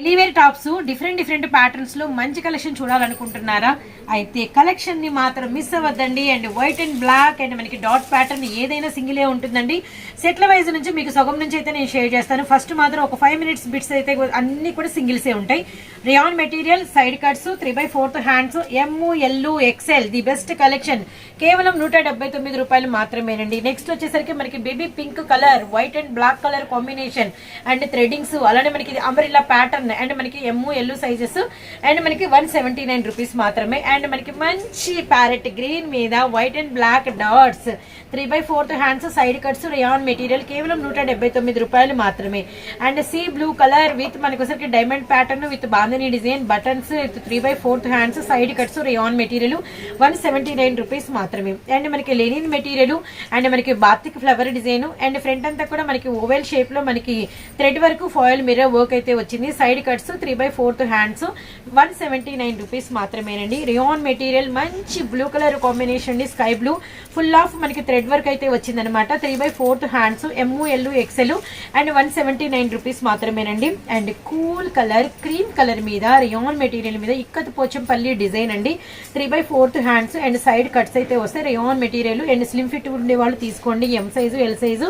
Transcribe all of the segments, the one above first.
ఎలివేర్ tops different different ప్యాటర్న్స్లో మంచి collection చూడాలనుకుంటున్నారా? అయితే కలెక్షన్ని మాత్రం miss అవ్వద్దండి. And white and black and మనకి డాట్ ప్యాటర్న్ ఏదైనా సింగిలే ఉంటుందండి. సెట్ల వైజ్ నుంచి మీకు సగం నుంచి అయితే నేను షేర్ చేస్తాను. ఫస్ట్ మాత్రం ఒక ఫైవ్ మినిట్స్ బిట్స్ అయితే అన్ని కూడా సింగిల్సే ఉంటాయి. Rayon material side cuts three by fourth hands M L XL the best collection కేవలం నూట డెబ్బై తొమ్మిది రూపాయలు మాత్రమేనండి. నెక్స్ట్ వచ్చేసరికి మనకి baby pink colour white and black colour combination and threadings అలానే మనకి ఇది అంబ్రిల్లా ప్యాటర్న్ అండ్ మనకి ఎమ్ము ఎల్లు సైజెస్ అండ్ మనకి వన్ సెవెంటీ నైన్ రూపీస్ మాత్రమే. అండ్ మనకి మంచి ప్యారెట్ గ్రీన్ మీద white and black dots three by fourth hands side cuts rayon material కేవలం నూట డెబ్బై తొమ్మిది రూపాయలు మాత్రమే. And sea blue colour with మనకి diamond pattern with bandhani design buttons with three by fourth hands side cuts rayon material one seventy nine rupees మాత్రమే. And మనకి linen material and మనకి batik flower design and front అంతా కూడా మనకి oval షేప్లో మనకి thread వరకు ఫాయిల్ మిర్రర్ వర్క్ అయితే వచ్చింది. Side side cuts three by fourth hands one seventy nine rupees మాత్రమేనండి. రియాన్ మెటీరియల్ మంచి బ్లూ కలర్ కాంబినేషన్ అండి స్కై బ్లూ. ఫుల్ ఆఫ్ మనకి థ్రెడ్ వర్క్ అయితే వచ్చిందనమాట three by fourth hands M L XL and one seventy nine rupees మాత్రమేనండి. And cool colour cream colour మీద rayon material మీద ikat Pochampally design అండి. Three by fourth hands and side cuts అయితే వస్తాయి rayon material and slim fit ఉండే వాళ్ళు తీసుకోండి. M size L size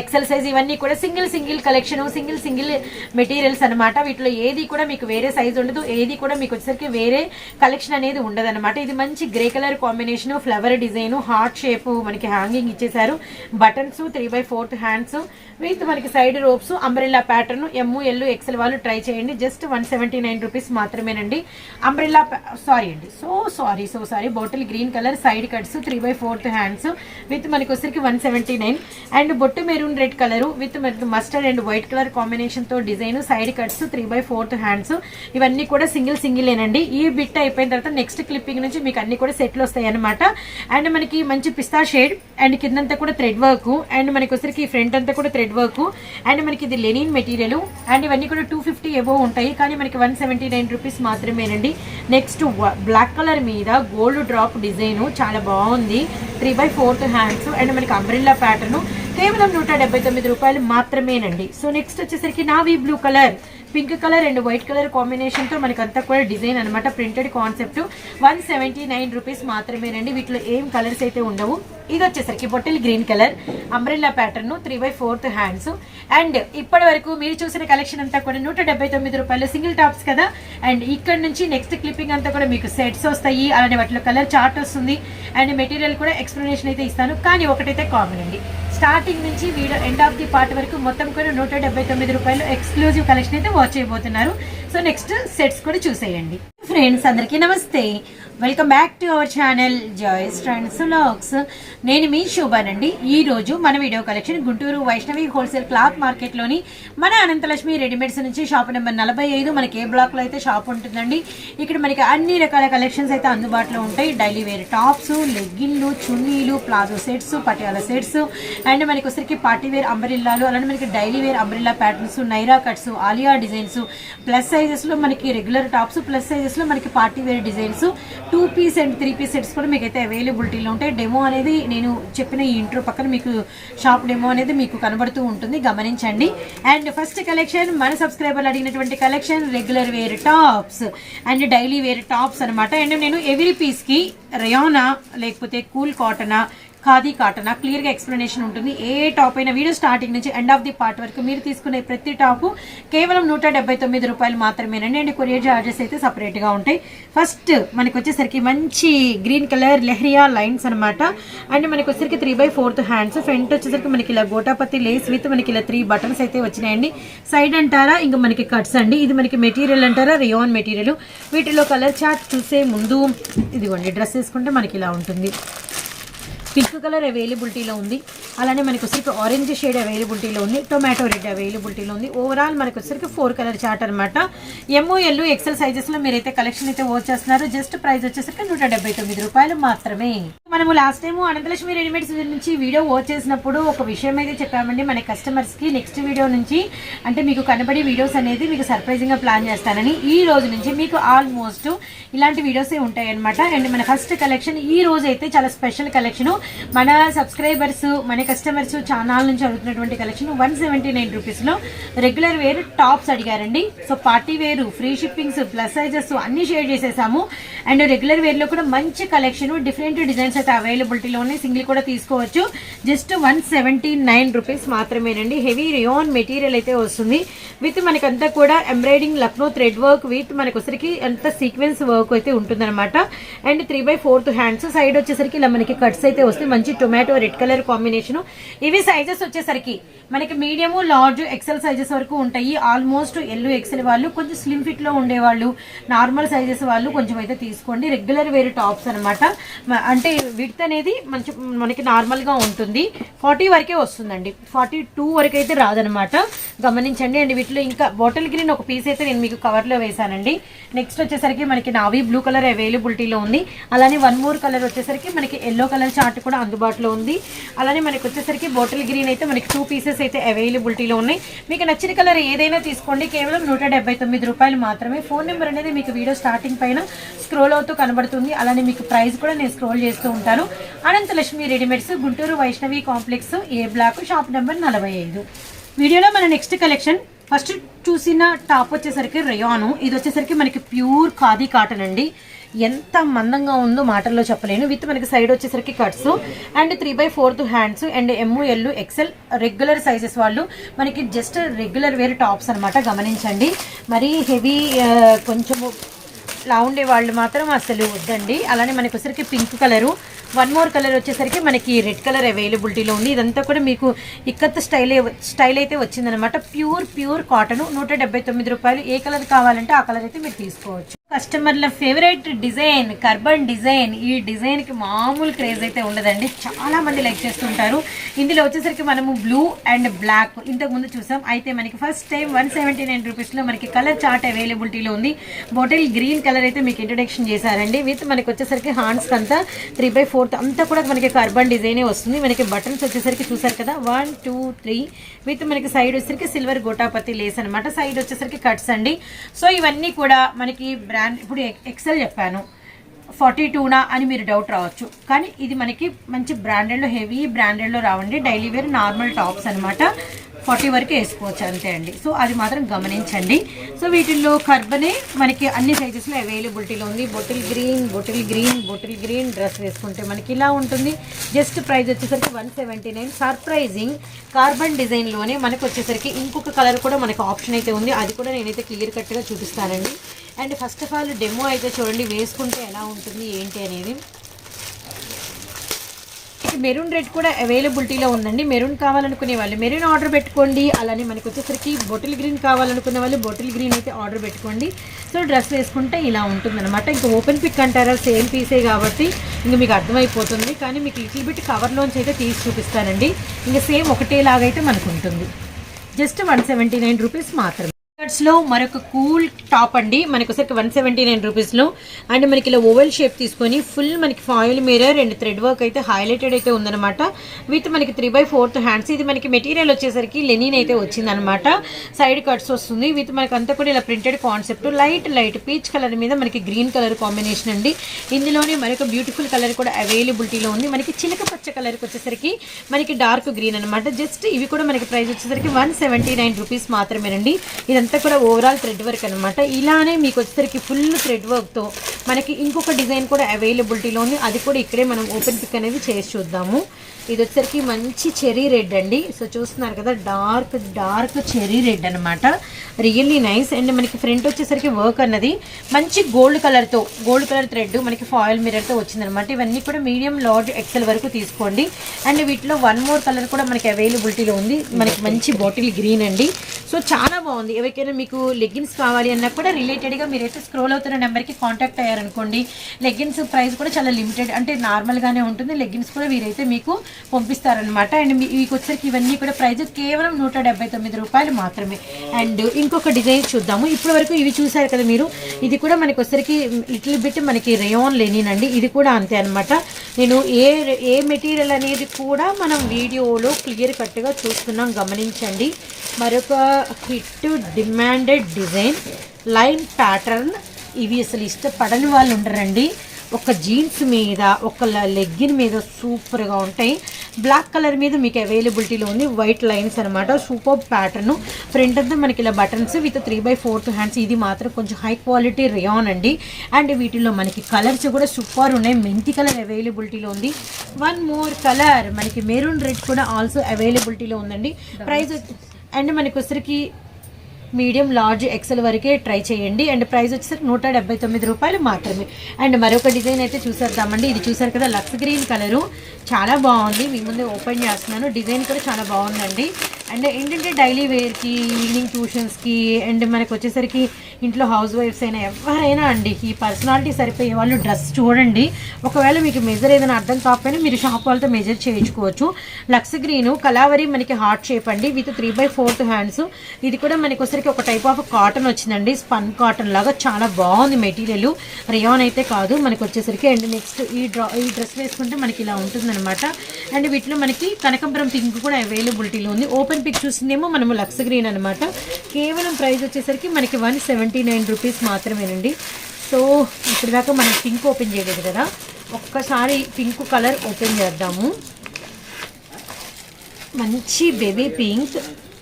XL size ఇవన్నీ కూడా single single collection single single materials అనమాట వీటిలో ఏది కూడా మీకు వేరే సైజ్ ఉండదు. ఏది కూడా మీకు వచ్చేసరికి వేరే కలెక్షన్ అనేది ఉండదన్నమాట. ఇది మంచి grey colour combination flower design heart shape మనకి హ్యాంగింగ్ ఇచ్చేసారు buttons three by fourth hands with మనకి side ropes umbrella pattern M L XL వాళ్ళు ట్రై చేయండి. Just one seventy nine rupees మాత్రమేనండి అంబ్రెల్లా సారీ అండి. So sorry so sorry bottle green colour side cuts three by fourth hands with మనకి వచ్చరికి one seventy nine and బొట్టు maroon red colour with మనకి mustard and white colour కాంబినేషన్తో design side cuts three by fourth hands ఇవన్నీ కూడా single single సింగిలేనండి. ఈ bit అయిపోయిన తర్వాత నెక్స్ట్ క్లిప్పింగ్ నుంచి మీకు అన్ని కూడా సెట్లు వస్తాయి అనమాట అండ్ మనకి మంచి పిస్తా షేడ్ అండ్ కిందంతా కూడా థ్రెడ్ వర్క్ అండ్ మనకి వచ్చరికి ఫ్రంట్ అంతా కూడా థ్రెడ్ వర్క్ అండ్ మనకి ఇది లెనిన్ మెటీరియల్ అండ్ ఇవన్నీ కూడా టూ ఫిఫ్టీ ఎబో ఉంటాయి. కానీ మనకి వన్ సెవెంటీ నైన్ రూపీస్ మాత్రమేనండి. నెక్స్ట్ బ్లాక్ కలర్ మీద గోల్డ్ డ్రాప్ డిజైన్ చాలా బాగుంది. Three by fourth hands and మనకి అంబ్రిల్లా ప్యాటర్న్ కేవలం నూట డెబ్బై తొమ్మిది రూపాయలు మాత్రమేనండి. సో నెక్స్ట్ వచ్చేసరికి navy blue colour. Pink colour and white colour కాంబినేషన్తో మనకి కూడా డిజైన్ అనమాట printed concept one seventy nine rupees మాత్రమేనండి వీటిలో ఏం కలర్స్ అయితే ఉండవు. ఇది వచ్చేసరికి bottle green colour umbrella pattern three by fourth hands and ఇప్పటి వరకు మీరు చూసిన కలెక్షన్ అంతా కూడా నూట డెబ్బై తొమ్మిది రూపాయలు సింగిల్ టాప్స్ కదా. అండ్ ఇక్కడ నుంచి నెక్స్ట్ క్లిప్పింగ్ అంతా కూడా మీకు సెట్స్ వస్తాయి. అలానే వాటిలో కలర్ చార్ట్ వస్తుంది. అండ్ మెటీరియల్ కూడా ఎక్స్ప్లెనేషన్ అయితే ఇస్తాను. కానీ ఒకటైతే కామన్ అండి. స్టార్టింగ్ నుంచి video end of the part వరకు మొత్తం కూడా నూట డెబ్బై తొమ్మిది రూపాయలు ఎక్స్క్లూజివ్ కలెక్షన్ అయితే వాచ్ చేయబోతున్నారు. సో నెక్స్ట్ సెట్స్ కూడా చూసేయండి. ఫ్రెండ్స్ అందరికీ నమస్తే. Welcome back to our channel Joys trends vlogs నేను మీ శోభానండి ఈ రోజు మన video collection Guntur Vaishnavi wholesale cloth మార్కెట్లోని మన అనంతలక్ష్మి రెడీమేడ్స్ నుంచి షాప్ నెంబర్ నలభై ఐదు మనకి ఏ బ్లాక్లో అయితే షాప్ ఉంటుందండి. ఇక్కడ మనకి అన్ని రకాల కలెక్షన్స్ అయితే అందుబాటులో ఉంటాయి. డైలీ వేర్ టాప్స్ లెగ్గిన్లు చున్నీలు palazzo sets Patiala sets. And మనకి వచ్చరికి పార్టీ వేర్ అంబ్రిల్లాలు అలానే మనకి daily wear umbrella patterns Naira cuts Alia designs plus సైజెస్లో మనకి రెగ్యులర్ టాప్స్ ప్లస్ సైజెస్లో మనకి party wear designs two piece and three piece sets కూడా మీకు అయితే అవైలబిలిటీలో ఉంటాయి. డెమో అనేది నేను చెప్పిన ఈ ఇంట్రో పక్కన మీకు షాప్ డెమో అనేది మీకు కనబడుతూ ఉంటుంది. గమనించండి. అండ్ ఫస్ట్ కలెక్షన్ మన సబ్స్క్రైబర్లు అడిగినటువంటి collection regular wear tops and daily wear tops అనమాట అండ్ నేను ఎవ్రీ పీస్కి రయోనా లేకపోతే కూల్ కాటనా ఖాదీ కాటన్ క్లియర్గా ఎక్స్ప్లెనేషన్ ఉంటుంది. ఏ టాప్ అయినా వీడియో స్టార్టింగ్ నుంచి ఎండ్ ఆఫ్ ది పార్ట్ వరకు మీరు తీసుకునే ప్రతి టాపు కేవలం నూట డెబ్బై తొమ్మిది రూపాయలు మాత్రమేనండి. అండ్ కొరియర్ చార్జెస్ అయితే సపరేట్గా ఉంటాయి. ఫస్ట్ మనకు వచ్చేసరికి మంచి గ్రీన్ కలర్ లెహరియా లైన్స్ అనమాట అండ్ మనకు వచ్చేసరికి three by fourth hands front వచ్చేసరికి మనకి ఇలా గోటాపతి లేస్ విత్ మనకి ఇలా త్రీ బటన్స్ అయితే వచ్చినాయండి. సైడ్ అంటారా ఇంకా మనకి కట్స్ అండి. ఇది మనకి మెటీరియల్ అంటారా రియోన్ మెటీరియల్ వీటిలో కలర్ చార్ట్ చూసే ముందు ఇదిగోండి డ్రెస్ వేసుకుంటే మనకి ఇలా ఉంటుంది. పింక్ కలర్ అవైలబిలిటీలో ఉంది. అలానే మనకు వచ్చరికి ఆరెంజ్ షేడ్ అవైలబిలిటీలో ఉంది. టొమాటో రెడ్ అవైలబిలిటీలో ఉంది. ఓవరాల్ మనకు వచ్చరికి ఫోర్ కలర్ చార్ట్ అనమాట ఎంఓఎల్ ఎక్సెల్ సైజెస్లో మీరైతే కలెక్షన్ అయితే వాచ్ చేస్తున్నారు. జస్ట్ ప్రైస్ వచ్చేసరికి నూట డెబ్బై తొమ్మిది రూపాయలు మాత్రమే. మనము లాస్ట్ టైం అనంతలక్ష్మి రెడీమేడ్స్ నుంచి వీడియో వాచ్ చేసినప్పుడు ఒక విషయం అయితే చెప్పామండి. మన కస్టమర్స్కి నెక్స్ట్ వీడియో నుంచి అంటే మీకు కనబడే వీడియోస్ అనేది మీకు సర్ప్రైజింగ్గా ప్లాన్ చేస్తానని. ఈ రోజు నుంచి మీకు ఆల్మోస్ట్ ఇలాంటి వీడియోసే ఉంటాయి అనమాట అండ్ మన ఫస్ట్ కలెక్షన్ ఈ రోజు అయితే చాలా స్పెషల్ కలెక్షన్ మన సబ్స్క్రైబర్స్ మన కస్టమర్స్ ఛానల్ నుంచి అడుగుతున్నటువంటి కలెక్షన్ వన్ సెవెంటీ నైన్ రూపీస్లో రెగ్యులర్ వేర్ టాప్స్ అడిగారండి. So party wear free shippings plus sizes అన్ని షేర్ చేసేసాము. అండ్ రెగ్యులర్ వేర్లో కూడా మంచి కలెక్షన్ డిఫరెంట్ డిజైన్స్ అయితే అవైలబిలిటీలో ఉన్నాయి సింగిల్ కూడా తీసుకోవచ్చు. Just one seventy nine rupees మాత్రమేనండి. హెవీ రియోన్ మెటీరియల్ అయితే వస్తుంది. విత్ మనకంతా కూడా embroidering Lucknow thread work with మనకు వచ్చరికి అంత సీక్వెన్స్ వర్క్ అయితే ఉంటుందన్నమాట. And three by fourth hands side వచ్చేసరికి ఇలా మనకి కట్స్ అయితే వస్తాయి మంచి టొమాటో రెడ్ కలర్ కాంబినేషన్ ఇవి సైజెస్ వచ్చేసరికి మనకి మీడియం లార్జ్ ఎక్సెల్ సైజెస్ వరకు ఉంటాయి. ఆల్మోస్ట్ ఎల్లు ఎక్సెల్ వాళ్ళు కొంచెం స్లిమ్ ఫిట్లో ఉండేవాళ్ళు. నార్మల్ సైజెస్ వాళ్ళు కొంచెం అయితే తీసుకోండి. రెగ్యులర్ వేరే టాప్స్ అనమాట అంటే విడ్త్ అనేది మంచి మనకి నార్మల్గా ఉంటుంది. ఫార్టీ వరకే వస్తుందండి. ఫార్టీ టూ వరకు అయితే రాదనమాట గమనించండి. అండ్ వీటిలో ఇంకా బాటిల్ గ్రీన్ ఒక పీస్ అయితే నేను మీకు కవర్లో వేసానండి నెక్స్ట్ వచ్చేసరికి మనకి నావీ బ్లూ కలర్ అవైలబిలిటీలో ఉంది. అలానే వన్ మోర్ కలర్ వచ్చేసరికి మనకి ఎల్లో కలర్ చార్ట్ కూడా అందుబాటులో ఉంది. అలానే మనకి వచ్చేసరికి బాటిల్ గ్రీన్ అయితే మనకి టూ పీసెస్ అయితే అవైలబిలిటీలో ఉన్నాయి. మీకు నచ్చిన కలర్ ఏదైనా తీసుకోండి. కేవలం నూట డెబ్బై తొమ్మిది రూపాయలు మాత్రమే. ఫోన్ నెంబర్ అనేది మీకు వీడియో స్టార్టింగ్ పైన స్క్రోల్ అవుతూ కనబడుతుంది. అలానే మీకు ప్రైస్ కూడా నేను స్క్రోల్ చేస్తూ ఉంటాను. Anantha Lakshmi readymades Guntur Vaishnavi complex A block shop number నలభై ఐదు. వీడియోలో మన నెక్స్ట్ కలెక్షన్ ఫస్ట్ చూసిన టాప్ వచ్చేసరికి రయాను. ఇది వచ్చేసరికి మనకి ప్యూర్ ఖాదీ కాటన్ అండి. ఎంత మందంగా ఉందో మాటల్లో చెప్పలేను. విత్ మనకి సైడ్ వచ్చేసరికి cuts and three by fourth hands and M L XL regular sizes వాళ్ళు. మనకి జస్ట్ రెగ్యులర్ వేర్ టాప్స్ అనమాట గమనించండి. మరీ హెవీ కొంచెము లా ఉండే వాళ్ళు మాత్రం అసలు వద్దండి. అలానే మనకి వచ్చేసరికి pink colour. One more colour వచ్చేసరికి మనకి రెడ్ కలర్ అవైలబిలిటీలో ఉంది. ఇదంతా కూడా మీకు ఇక్కత్ స్టైల్ స్టైల్ అయితే వచ్చిందనమాట ప్యూర్ ప్యూర్ కాటన్ నూట తొమ్మిది రూపాయలు ఏ కలర్ కావాలంటే ఆ కలర్ అయితే మీరు తీసుకోవచ్చు. కస్టమర్ల ఫేవరెట్ డిజైన్ కర్బన్ డిజైన్. ఈ డిజైన్కి మామూలు క్రేజ్ అయితే ఉండదండి. చాలా మంది లైక్ చేస్తుంటారు. ఇందులో వచ్చేసరికి మనము బ్లూ అండ్ బ్లాక్. ఇంతకు ముందు చూసాం. అయితే మనకి first time one seventy nine రూపీస్లో మనకి కలర్ చార్ట్ అవైలబిలిటీలో ఉంది. బాటిల్ గ్రీన్ కలర్ అయితే మీకు ఇంట్రొడక్షన్ చేశారండి. విత్ మనకి వచ్చేసరికి హాండ్స్ అంతా త్రీ బై ఫోర్త్ అంతా కూడా మనకి కర్బన్ డిజైనే వస్తుంది. మనకి బటన్స్ వచ్చేసరికి చూసారు కదా? వన్ టూ త్రీ విత్ మనకి సైడ్ వచ్చేసరికి సిల్వర్ గోటాపతి లేస్ అనమాట సైడ్ వచ్చేసరికి కట్స్ అండి. సో ఇవన్నీ కూడా మనకి బ్రాండ్ ఇప్పుడు ఎక్సెల్ చెప్పాను. ఫార్టీ టూనా అని మీరు డౌట్ రావచ్చు. కానీ ఇది మనకి మంచి బ్రాండెడ్లో హెవీ బ్రాండెడ్లో రావండి. డైలీ వేర్ నార్మల్ టాప్స్ అనమాట ఫార్టీ వరకు వేసుకోవచ్చు అంతే అండి. సో అది మాత్రం గమనించండి. సో వీటిల్లో కర్బనే మనకి అన్ని సైజెస్లో అవైలబిలిటీలో ఉంది. Bottle green bottle green bottle green dress వేసుకుంటే మనకి ఇలా ఉంటుంది. జస్ట్ ప్రైస్ వచ్చేసరికి one seventy nine. Surprising carbon డిజైన్లోనే మనకు వచ్చేసరికి ఇంకొక కలర్ కూడా మనకు ఆప్షన్ అయితే ఉంది. అది కూడా నేనైతే క్లియర్ కట్గా చూపిస్తానండి. And first of all demo అయితే చూడండి వేసుకుంటే ఎలా ఉంటుంది ఏంటి అనేది. మెరూన్ రెడ్ కూడా అవైలబిలిటీలో ఉందండి. మెరూన్ కావాలనుకునే వాళ్ళు మెరూన్ ఆర్డర్ పెట్టుకోండి. అలానే మనకు వచ్చేసరికి బొటిల్ గ్రీన్ కావాలనుకునే వాళ్ళు బొటిల్ గ్రీన్ అయితే ఆర్డర్ పెట్టుకోండి. సో డ్రెస్ వేసుకుంటే ఇలా ఉంటుందన్నమాట. ఇంకా ఓపెన్ పిక్ అంటారా? సేమ్ పీసే కాబట్టి ఇంకా మీకు అర్థమైపోతుంది. కానీ మీకు లిటిల్ బిట్ కవర్లోంచి అయితే తీసి చూపిస్తానండి. ఇంకా సేమ్ ఒకటేలాగైతే మనకు ఉంటుంది just one seventy nine rupees మాత్రమే. లో మరొక కూల్ టాప్ అండి. మనకు ఒకసారి వన్ సెవెంటీ నైన్ రూపీస్లో అండ్ మనకి ఇలా ఓవెల్ షేప్ తీసుకొని ఫుల్ మనకి foil mirror and thread work అయితే హైలైటెడ్ అయితే ఉందన్నమాట. విత్ మనకి త్రీ బై ఫోర్త్ హ్యాండ్స్ ఇది మనకి మెటీరియల్ వచ్చేసరికి లెనిన్ అయితే వచ్చిందనమాట సైడ్ కట్స్ వస్తుంది. విత్ మనకి అంతా కూడా ఇలా printed concept light light peach colour మీద మనకి గ్రీన్ కలర్ కాంబినేషన్ అండి. ఇందులోనే మరొక బ్యూటిఫుల్ కలర్ కూడా అవైలబిలిటీలో ఉంది. మనకి చిలక పచ్చ కలర్కి వచ్చేసరికి మనకి డార్క్ గ్రీన్ అనమాట జస్ట్ ఇవి కూడా మనకి ప్రైస్ వచ్చేసరికి వన్ సెవెంటీ నైన్ రూపీస్ మాత్రమేనండి. ఇదంతా కూడా ఓవరాల్ థ్రెడ్ వర్క్ అనమాట ఇలానే మీకు వచ్చేసరికి ఫుల్ థ్రెడ్ వర్క్తో మనకి ఇంకొక డిజైన్ కూడా అవైలబిలిటీలో ఉంది అది కూడా ఇక్కడే మనం ఓపెన్ పిక్ అనేది చేసి చూద్దాము. ఇది వచ్చేసరికి మంచి చెరీ రెడ్ అండి. సో చూస్తున్నారు కదా డార్క్ డార్క్ చెరీ రెడ్ అనమాట రియల్లీ నైస్ అండ్ మనకి ఫ్రంట్ వచ్చేసరికి వర్క్ అన్నది. మంచి గోల్డ్ కలర్తో గోల్డ్ కలర్ థ్రెడ్ మనకి ఫాయిల్ మిరర్తో వచ్చిందనమాట ఇవన్నీ కూడా మీడియం లార్జ్ ఎక్సెల్ వరకు తీసుకోండి. అండ్ వీటిలో వన్ మోర్ కలర్ కూడా మనకి అవైలబిలిటీలో ఉంది. మనకి మంచి బాటిల్ గ్రీన్ అండి. సో చాలా బాగుంది. ఎవరికైనా మీకు లెగ్గిన్స్ కావాలి అన్నా కూడా రిలేటెడ్గా మీరైతే స్క్రోల్ అవుతున్న నెంబర్కి కాంటాక్ట్ అయ్యారనుకోండి లెగ్గిన్స్ ప్రైస్ కూడా చాలా లిమిటెడ్ అంటే నార్మల్గానే ఉంటుంది. లెగ్గిన్స్ కూడా వీరైతే మీకు పంపిస్తారనమాట అండ్ మీకు వచ్చరికి ఇవన్నీ కూడా ప్రైస్ కేవలం నూట డెబ్బై తొమ్మిది రూపాయలు మాత్రమే. అండ్ ఇంకొక డిజైన్ చూద్దాము. ఇప్పటి వరకు ఇవి చూసారు కదా మీరు. ఇది కూడా మనకి వచ్చరికి లిటిల్ బిట్ మనకి రేయాన్ లేనినండి. అండి ఇది కూడా అంతే అనమాట నేను ఏ ఏ మెటీరియల్ అనేది కూడా మనం వీడియోలో క్లియర్ కట్గా చూస్తున్నాం. గమనించండి. మరొక hit demanded design line pattern. ఇవి అసలు ఇష్టపడని వాళ్ళు ఉండరండి. ఒక జీన్స్ మీద ఒక లెగ్గిన్ మీద సూపర్గా ఉంటాయి. బ్లాక్ కలర్ మీద మీకు అవైలబిలిటీలో ఉంది. వైట్ లైన్స్ అనమాట సూపర్ ప్యాటర్న్. ఫ్రంట్ అంతా మనకి ఇలా buttons with three by fourth hands. ఇది మాత్రం కొంచెం హై క్వాలిటీ రియాన్ అండి. అండ్ వీటిలో మనకి కలర్స్ కూడా సూపర్ ఉన్నాయి. మెంతి కలర్ అవైలబిలిటీలో ఉంది. One more colour. మనకి మెరూన్ రెడ్ కూడా ఆల్సో అవైలబిలిటీలో ఉందండి. ప్రైస్ అండ్ మనకి వచ్చరికి మీడియం లార్జ్ ఎక్సెల్ వరకే ట్రై చేయండి. అండ్ ప్రైస్ వచ్చేసరికి నూట డెబ్బై తొమ్మిది రూపాయలు మాత్రమే. అండ్ మరొక డిజైన్ అయితే చూసేద్దామండి. ఇది చూసారు కదా లక్స్ గ్రీన్ కలరు. చాలా బాగుంది. మీ ముందే ఓపెన్ చేస్తున్నాను. డిజైన్ కూడా చాలా బాగుందండి. అండ్ ఏంటంటే డైలీ వేర్కి ఈవినింగ్ ట్యూషన్స్కి అండ్ మనకు వచ్చేసరికి ఇంట్లో హౌస్ వైఫ్స్ అయినా ఎవరైనా అండి ఈ పర్సనాలిటీ సరిపోయే వాళ్ళు డ్రెస్ చూడండి. ఒకవేళ మీకు మెజర్ ఏదైనా అర్థం కాకపోయినా మీరు షాప్ వాళ్ళతో మెజర్ చేయించుకోవచ్చు. లక్స్ గ్రీన్ కలావరి మనకి హార్ట్ షేప్ అండి with three by fourth hands ఇది కూడా మనకి వచ్చరికి ఒక టైప్ ఆఫ్ కాటన్ వచ్చిందండి స్పన్ కాటన్ లాగా చాలా బాగుంది మెటీరియల్. రియాన్ అయితే కాదు మనకి వచ్చేసరికి అండ్ నెక్స్ట్ ఈ డ్రా ఈ డ్రెస్ వేసుకుంటే మనకి ఇలా ఉంటుందన్నమాట. అండ్ వీటిలో మనకి కనకంబరం పింక్ కూడా అవైలబిలిటీలో ఉంది. ఓపెన్ పిక్ చూసిందేమో మనము లక్స్ గ్రీన్ అనమాట కేవలం ప్రైస్ వచ్చేసరికి మనకి వన్ సెవెంటీ నైన్ రూపీస్ మాత్రమేనండి. సో ఇప్పటిదాకా దాకా మనం పింక్ ఓపెన్ చేయలేదు కదా. ఒక్కసారి పింక్ కలర్ ఓపెన్ చేద్దాము. మంచి బేబీ పింక్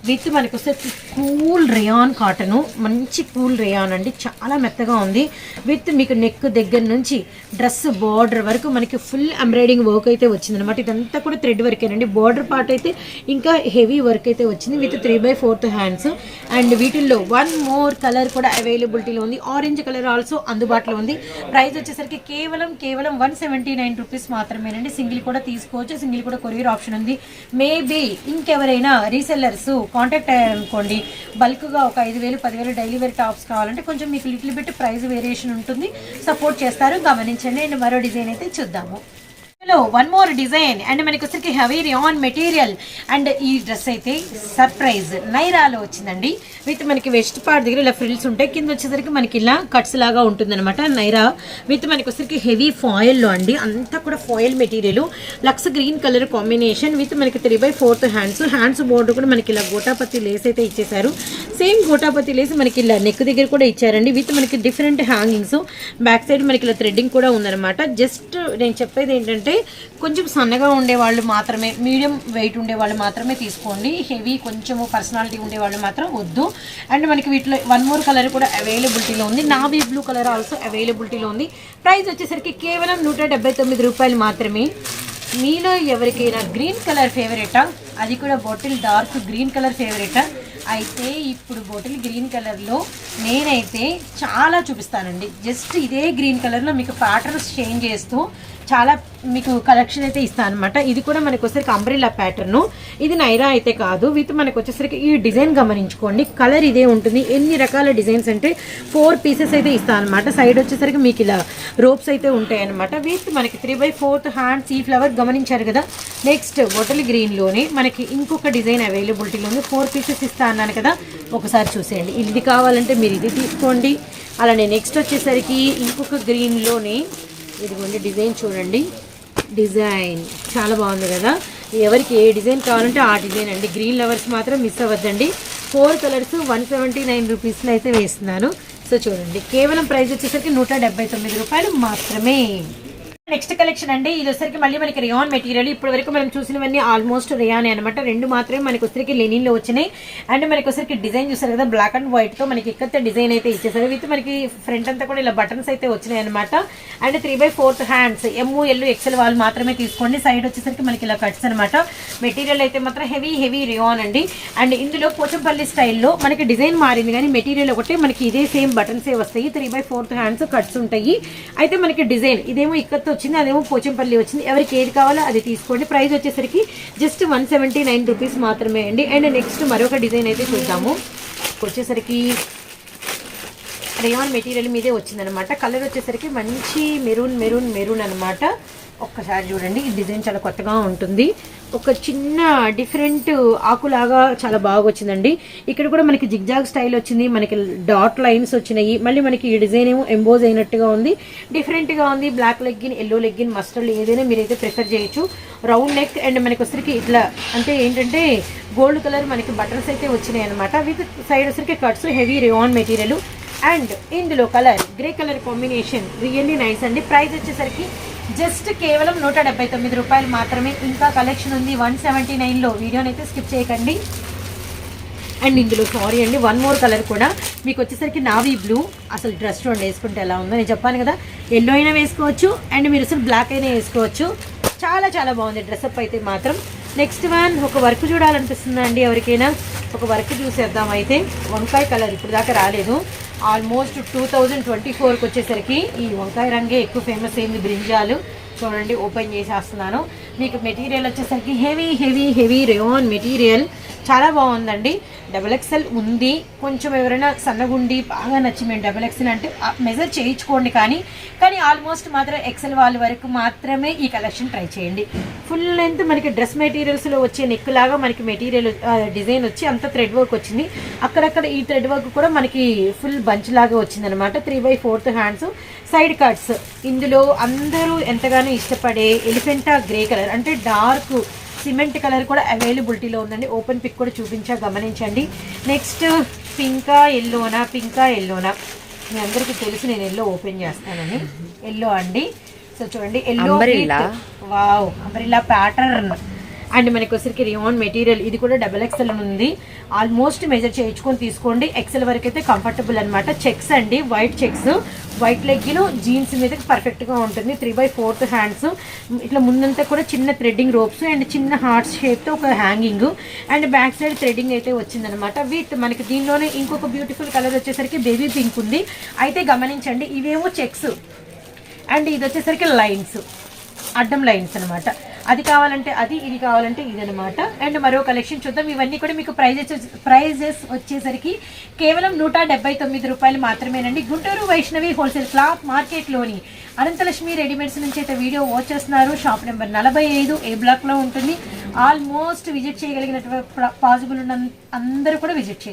విత్ మనకు వస్తే కూల్ రేయాన్ కాటను. మంచి కూల్ రేయాన్ అండి. చాలా మెత్తగా ఉంది. విత్ మీకు నెక్ దగ్గర నుంచి డ్రెస్ బార్డర్ వరకు మనకి ఫుల్ ఎంబ్రాయిడింగ్ వర్క్ అయితే వచ్చిందనమాట ఇదంతా కూడా థ్రెడ్ వర్కేనండి. బార్డర్ పార్ట్ అయితే ఇంకా హెవీ వర్క్ అయితే వచ్చింది with three by fourth hands. And వీటిల్లో వన్ మోర్ కలర్ కూడా అవైలబిలిటీలో ఉంది. ఆరెంజ్ కలర్ ఆల్సో అందుబాటులో ఉంది. ప్రైస్ వచ్చేసరికి కేవలం కేవలం వన్ సెవెంటీ నైన్ రూపీస్ మాత్రమేనండి. సింగిల్ కూడా తీసుకోవచ్చు. సింగిల్ కూడా కొరియర్ ఆప్షన్ ఉంది. మేబీ ఇంకెవరైనా రీసెల్లర్స్ కాంటాక్ట్ అయ్యారనుకోండి బల్క్గా ఒక ఐదు వేలు పదివేలు డైలీ వేర్ టాప్స్ కావాలంటే కొంచెం మీకు లిటిల్ బిట్ ప్రైస్ వేరియేషన్ ఉంటుంది. సపోర్ట్ చేస్తారు. గమనించండి. అండ్ మరో డిజైన్ అయితే చూద్దాము. Hello one more design and మనకి వచ్చరికి హెవీ రియాన్ మెటీరియల్ అండ్ ఈ డ్రెస్ అయితే సర్ప్రైజ్ నైరాలో వచ్చిందండి. విత్ మనకి వెస్ట్ పార్ట్ దగ్గర ఇలా ఫ్రిల్స్ ఉంటాయి. కింద వచ్చేసరికి మనకి ఇలా కట్స్ లాగా ఉంటుందన్నమాట నైరా. విత్ మనకి వచ్చరికి హెవీ ఫాయిల్లో అండి. అంతా కూడా foil material lux green colour combination with మనకి three by fourth hands hands board కూడా మనకి ఇలా గోటాపత్తి లేస్ అయితే ఇచ్చేసారు సేమ్ గోటాపతి లేసి మనకి ఇలా నెక్ దగ్గర కూడా ఇచ్చారండి. విత్ మనకి డిఫరెంట్ హ్యాంగింగ్స్ బ్యాక్ సైడ్ మనకి ఇలా థ్రెడ్డింగ్ కూడా ఉందన్నమాట. జస్ట్ నేను చెప్పేది ఏంటంటే కొంచెం సన్నగా ఉండే వాళ్ళు మాత్రమే మీడియం వెయిట్ ఉండే వాళ్ళు మాత్రమే తీసుకోండి. హెవీ కొంచెము పర్సనాలిటీ ఉండే వాళ్ళు మాత్రం వద్దు. అండ్ మనకి వీటిలో వన్ మోర్ కలర్ కూడా అవైలబిలిటీలో ఉంది. నావీ బ్లూ కలర్ ఆల్సో అవైలబిలిటీలో ఉంది. ప్రైస్ వచ్చేసరికి కేవలం నూట డెబ్బై తొమ్మిది రూపాయలు మాత్రమే. మీలో ఎవరికైనా గ్రీన్ కలర్ ఫేవరెటా అది కూడా బాటిల్ డార్క్ గ్రీన్ కలర్ ఫేవరెటా అయితే ఇప్పుడు బాటిల్ గ్రీన్ కలర్లో నేనైతే చాలా చూపిస్తానండి. జస్ట్ ఇదే గ్రీన్ కలర్లో మీకు ప్యాటర్న్స్ చేంజ్ చేస్తూ చాలా మీకు కలెక్షన్ అయితే ఇస్తాను అనమాట ఇది కూడా మనకు వచ్చేసరికి అంబ్రిల్లా ప్యాటర్న్ ఇది నైరా అయితే కాదు. విత్ మనకు వచ్చేసరికి ఈ డిజైన్ గమనించుకోండి. కలర్ ఇదే ఉంటుంది. ఎన్ని రకాల డిజైన్స్ అంటే ఫోర్ పీసెస్ అయితే ఇస్తాను అనమాట సైడ్ వచ్చేసరికి మీకు ఇలా రోప్స్ అయితే ఉంటాయి అనమాట విత్ మనకి త్రీ బై ఫోర్త్ హ్యాండ్స్ ఈ ఫ్లవర్ గమనించారు కదా. నెక్స్ట్ బొటల్ గ్రీన్లోనే మనకి ఇంకొక డిజైన్ అవైలబిలిటీలో ఉంది ఫోర్ పీసెస్ ఇస్తా అన్నాను కదా. ఒకసారి చూసేయండి. ఇది కావాలంటే మీరు ఇది తీసుకోండి. అలానే నెక్స్ట్ వచ్చేసరికి ఇంకొక గ్రీన్లోనే ఇదిగోండి డిజైన్ చూడండి. డిజైన్ చాలా బాగుంది కదా? ఎవరికి ఏ డిజైన్ కావాలంటే ఆ డిజైన్ అండి. గ్రీన్ లవర్స్ మాత్రం miss అవ్వద్దండి. Four colours one seventy nine రూపీస్లో అయితే వేస్తున్నాను. సో చూడండి కేవలం ప్రైస్ వచ్చేసరికి నూట డెబ్బై తొమ్మిది రూపాయలు మాత్రమే. నెక్స్ట్ కలెక్షన్ అండి. ఇది వచ్చరికి మళ్ళీ మనకి రియాన్ మెటీరియల్. ఇప్పుడు వరకు మనం చూసినవన్నీ ఆల్మోస్ట్ రియానే అనమాట రెండు మాత్రమే మనకి వచ్చరికి లెనిన్లో వచ్చినాయి. అండ్ మనకి వచ్చరికి డిజైన్ చూసారు కదా బ్లాక్ అండ్ వైట్తో మనకి ఇక్కడ డిజైన్ అయితే ఇచ్చేసారు. విత్ మనకి ఫ్రంట్ అంతా కూడా ఇలా బటన్స్ అయితే వచ్చినాయి అనమాట and three by fourth hands M L XL వాళ్ళు మాత్రమే తీసుకోండి. సైడ్ వచ్చేసరికి మనకి ఇలా కట్స్ అనమాట మెటీరియల్ అయితే మాత్రం హెవీ హెవీ రియాన్ అండి. అండ్ ఇందులో పోచంపల్లి స్టైల్లో మనకి డిజైన్ మారింది కానీ మెటీరియల్ ఒకటే మనకి ఇదే సేమ్ బటన్సే వస్తాయి. Three by fourth hands cuts ఉంటాయి. అయితే మనకి డిజైన్ ఇదేమో ఇక్కడ వచ్చింది అదేమో పోచంపల్లి వచ్చింది. ఎవరికి ఏది కావాలో అది తీసుకోండి. ప్రైస్ వచ్చేసరికి just one seventy nine rupees మాత్రమే అండి. అండ్ నెక్స్ట్ మరొక డిజైన్ అయితే చూద్దాము. వచ్చేసరికి రేవన్ మెటీరియల్ మీదే వచ్చిందనమాట. కలర్ వచ్చేసరికి మంచి మెరూన్ మెరూన్ మెరూన్ అనమాట. ఒక్కసారి చూడండి ఈ డిజైన్ చాలా కొత్తగా ఉంటుంది. ఒక చిన్న డిఫరెంట్ ఆకులాగా చాలా బాగా వచ్చిందండి. ఇక్కడ కూడా మనకి జిగ్జాగ్ స్టైల్ వచ్చింది మనకి డాట్ లైన్స్ వచ్చినాయి. మళ్ళీ మనకి ఈ డిజైన్ ఏమో ఎంబోజ్ అయినట్టుగా ఉంది. డిఫరెంట్గా ఉంది black legging yellow legging mustard ఏదైనా మీరైతే ప్రిఫర్ చేయొచ్చు. రౌండ్ నెక్ అండ్ మనకి వచ్చరికి ఇట్లా అంటే ఏంటంటే గోల్డ్ కలర్ మనకి బటన్స్ అయితే వచ్చినాయి అనమాట విత్ సైడ్ వచ్చరికి cuts heavy rayon material and ఇందులో colour grey colour combination really nice అండి. ప్రైస్ వచ్చేసరికి జస్ట్ కేవలం నూట డెబ్బై తొమ్మిది రూపాయలు మాత్రమే ఇంకా కలెక్షన్ ఉంది. వన్ సెవెంటీ నైన్లో. వీడియోని అయితే స్కిప్ చేయకండి. అండ్ ఇందులో సారీ అండి వన్ మోర్ కలర్ కూడా. మీకు వచ్చేసరికి నావీ బ్లూ. అసలు డ్రెస్ చూడండి వేసుకుంటే ఎలా ఉందో. నేను చెప్పాను కదా ఎల్లో అయినా వేసుకోవచ్చు. అండ్ మీరు అసలు బ్లాక్ అయినా వేసుకోవచ్చు. చాలా చాలా బాగుంది డ్రెస్అప్ అయితే మాత్రం. నెక్స్ట్ వన్ ఒక వర్క్ చూడాలనిపిస్తుందండి ఎవరికైనా? ఒక వర్క్ చూసేద్దాం అయితే. వంకాయ కలర్ ఇప్పుడు దాకా రాలేదు. ఆల్మోస్ట్ టూ థౌజండ్ ట్వంటీ ఫోర్కి వచ్చేసరికి ఈ వంకాయ రంగే ఎక్కువ ఫేమస్ అయింది బ్రింజాలు. చూడండి ఓపెన్ చేసేస్తున్నాను. మీకు మెటీరియల్ వచ్చేసరికి heavy heavy heavy rayon material. చాలా బాగుందండి. డబల్ ఎక్సెల్ ఉంది. కొంచెం ఎవరైనా సన్నగుండి బాగా నచ్చి మేము డబుల్ ఎక్సెల్ అంటే మెజర్ చేయించుకోండి కానీ కానీ ఆల్మోస్ట్ మాత్రం ఎక్సెల్ వాళ్ళ వరకు మాత్రమే ఈ కలెక్షన్ ట్రై చేయండి. ఫుల్ లెంత్ మనకి డ్రెస్ మెటీరియల్స్లో వచ్చే నెక్ లాగా మనకి మెటీరియల్ డిజైన్ వచ్చి అంత థ్రెడ్ వర్క్ వచ్చింది. అక్కడక్కడ ఈ థ్రెడ్ వర్క్ కూడా మనకి ఫుల్ బంచ్ లాగా వచ్చింది అనమాట three by fourth hands side cuts ఇందులో అందరూ ఎంతగానో ఇష్టపడే ఎలిఫెంటా గ్రే కలర్ అంటే డార్క్ సిమెంట్ కలర్ కూడా అవైలబిలిటీలో ఉందండి. ఓపెన్ పిక్ కూడా చూపించా గమనించండి. నెక్స్ట్ పింకా ఎల్లోనా పింకా ఎల్లోనా మీ అందరికీ తెలుసు నేను ఎల్లో ఓపెన్ చేస్తానని. ఎల్లో అండి. సో చూడండి yellow. Wow umbrella pattern and మనకి వచ్చరికి రియాన్ మెటీరియల్ ఇది కూడా డబల్ ఎక్సెల్ ఉంది. ఆల్మోస్ట్ మెజర్ చేయించుకొని తీసుకోండి. ఎక్సెల్ వరకు అయితే కంఫర్టబుల్ అనమాట చెక్స్ అండి white checks white legging jeans మీద పర్ఫెక్ట్గా ఉంటుంది. త్రీ బై ఫోర్త్ హ్యాండ్స్ ఇట్లా ముందంతా కూడా చిన్న థ్రెడ్డింగ్ రోప్స్ అండ్ చిన్న హార్ట్ షేప్తో ఒక hanging and back side threading అయితే వచ్చిందనమాట విత్ మనకి దీనిలోనే ఇంకొక బ్యూటిఫుల్ కలర్ వచ్చేసరికి బేబీ పింక్ ఉంది. అయితే గమనించండి ఇవేమో చెక్స్ అండ్ ఇది వచ్చేసరికి లైన్స్ అడ్డం లైన్స్ అనమాట అది కావాలంటే అది ఇది కావాలంటే ఇది అనమాట అండ్ మరో కలెక్షన్ చూద్దాం. ఇవన్నీ కూడా మీకు ప్రైజెస్ ప్రైజెస్ వచ్చేసరికి కేవలం నూట డెబ్బై తొమ్మిది రూపాయలు మాత్రమేనండి. గుంటూరు వైష్ణవి హోల్సేల్ క్లాత్ మార్కెట్లోని అనంతలక్ష్మి రెడీమేడ్స్ నుంచి అయితే వీడియో వాచ్ చేస్తున్నారు షాప్ నెంబర్ నలభై ఐదు ఏ బ్లాక్లో ఉంటుంది. ఆల్మోస్ట్ విజిట్ చేయగలిగినటువంటి పాసిబుల్ ఉన్న అందరూ కూడా విజిట్ చేయండి